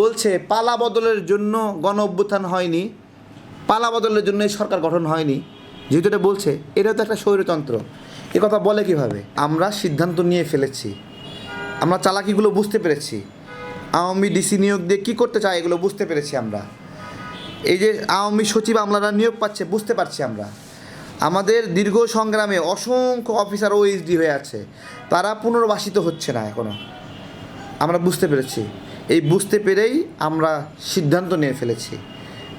বলছে, পালা বদলের জন্য গণ অভ্যুত্থান হয়নি। পালা বদলের জন্য এই সরকার গঠন হয়নি। যেহেতু এটা বলছে এটা তো একটা স্বৈরতন্ত্র। এ কথা বলে কীভাবে? আমরা সিদ্ধান্ত নিয়ে ফেলেছি। আমরা চালাকিগুলো বুঝতে পেরেছি। আওয়ামী ডিসি নিয়োগ দিয়ে কী করতে চায় এগুলো বুঝতে পেরেছি আমরা। এই যে আওয়ামী সচিব আমলারা নিয়োগ পাচ্ছে, বুঝতে পারছি আমরা। আমাদের দীর্ঘ সংগ্রামে অসংখ্য অফিসার ওএসডি হয়ে আছে। তারা পুনর্বাসিত হচ্ছে না এখনও আমরা বুঝতে পেরেছি। এই বুঝতে পেরেই আমরা সিদ্ধান্ত নিয়ে ফেলেছি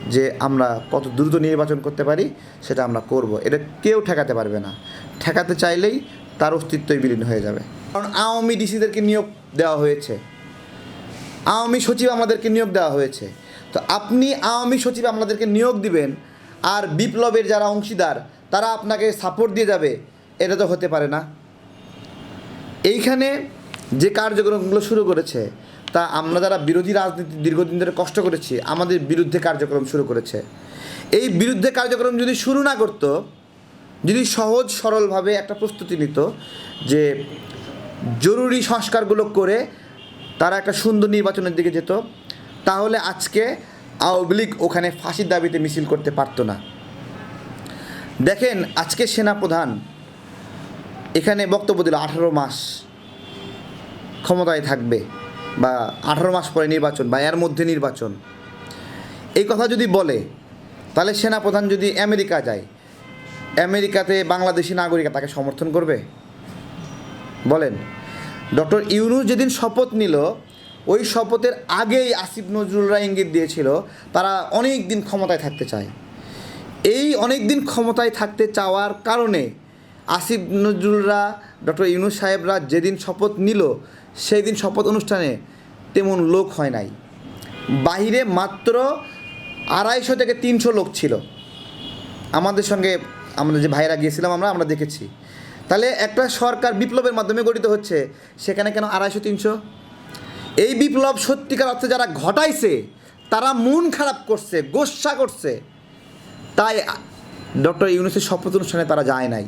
যে আমরা কত দ্রুত নির্বাচন করতে পারি, সেটা আমরা করব। এটা কেউ ঠেকাতে পারবে না। ঠেকাতে চাইলেই তার অস্তিত্বই বিলীন হয়ে যাবে। কারণ আওয়ামী ডিসিদেরকে নিয়োগ দেওয়া হয়েছে। আওয়ামী সচিব আমাদেরকে নিয়োগ দেওয়া হয়েছে। তো আপনি আওয়ামী সচিব আমাদেরকে নিয়োগ দিবেন আর বিপ্লবের যারা অংশীদার, তারা আপনাকে সাপোর্ট দিয়ে যাবে, এটা তো হতে পারে না। এইখানে যে কার্যক্রমগুলো শুরু করেছে তা আমরা যারা বিরোধী রাজনীতি দীর্ঘদিন ধরে কষ্ট করেছি, আমাদের বিরুদ্ধে কার্যক্রম শুরু করেছে। এই বিরুদ্ধে কার্যক্রম যদি শুরু না করতো, যদি সহজ সরলভাবে একটা প্রস্তুতি নিত যে জরুরি সংস্কারগুলো করে তারা একটা সুন্দর নির্বাচনের দিকে যেত, তাহলে আজকে আওয়ামী লীগ ওখানে ফাঁসির দাবিতে মিছিল করতে পারতো না। দেখেন, আজকে সেনাপ্রধান এখানে বক্তব্য দিল, আঠারো মাস ক্ষমতায় থাকবে। বা আঠারো মাস পরে নির্বাচন বা এর মধ্যে নির্বাচন। এই কথা যদি বলে, তাহলে সেনাপ্রধান যদি আমেরিকা যায়, আমেরিকাতে বাংলাদেশি নাগরিকরা তাকে সমর্থন করবে? বলেন, ডক্টর ইউনুস যেদিন শপথ নিল, ওই শপথের আগেই আসিফ নজরুলরা ইঙ্গিত দিয়েছিল, তারা অনেক দিন ক্ষমতায় থাকতে চায়। এই অনেক দিন ক্ষমতায় থাকতে চাওয়ার কারণে আসিফ নজরুলরা, ডক্টর ইউনুস সাহেবরা যেদিন শপথ নিল সেই দিন শপথ অনুষ্ঠানে তেমন লোক হয় নাই। বাহিরে মাত্র আড়াইশো থেকে তিনশো লোক ছিল। আমাদের সঙ্গে আমরা যে ভাইরা গিয়েছিলাম আমরা আমরা দেখেছি। তাহলে একটা সরকার বিপ্লবের মাধ্যমে গঠিত হচ্ছে, সেখানে কেন আড়াইশো, তিনশো? এই বিপ্লব সত্যিকার অর্থে যারা ঘটাইছে, তারা মন খারাপ করছে, গোসা করছে। তাই ডক্টর ইউনুসের শপথ অনুষ্ঠানে তারা যায় নাই।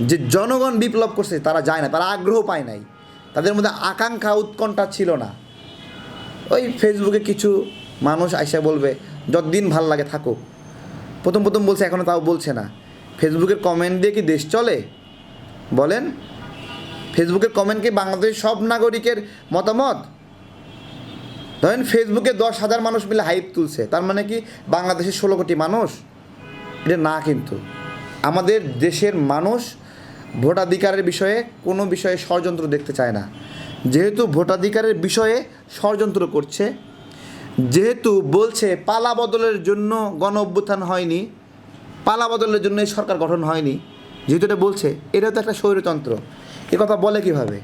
যে জনগণ বিপ্লব করছে, তারা যায় না, তারা আগ্রহ পায় নাই। তাদের মধ্যে আকাঙ্ক্ষা উৎকণ্ঠা ছিল না। ওই ফেসবুকে কিছু মানুষ আইসা বলবে, যতদিন ভালো লাগে থাকুক। প্রথম প্রথম বলছে এখনও তাও বলছে না। ফেসবুকের কমেন্ট দিয়ে কি দেশ চলে? বলেন ফেসবুকের কমেন্ট কি বাংলাদেশের সব নাগরিকের মতামত? ধরেন ফেসবুকে দশ হাজার মানুষ মিলে হাইপ তুলছে, তার মানে কি বাংলাদেশের ষোলো কোটি মানুষ? এটা না কিন্তু। আমাদের দেশের মানুষ ভোটাধিকারের বিষয়ে কোনো বিষয়ে ষড়যন্ত্র দেখতে চায় না। যেহেতু ভোটাধিকারের বিষয়ে ষড়যন্ত্র করছে, যেহেতু বলছে পালা বদলের জন্য গণ অভ্যুত্থান হয়নি, পালা বদলের জন্য সরকার গঠন হয়নি, যেহেতু এটা বলছে এটা তো একটা স্বৈরতন্ত্র। এ কথা বলে কীভাবে?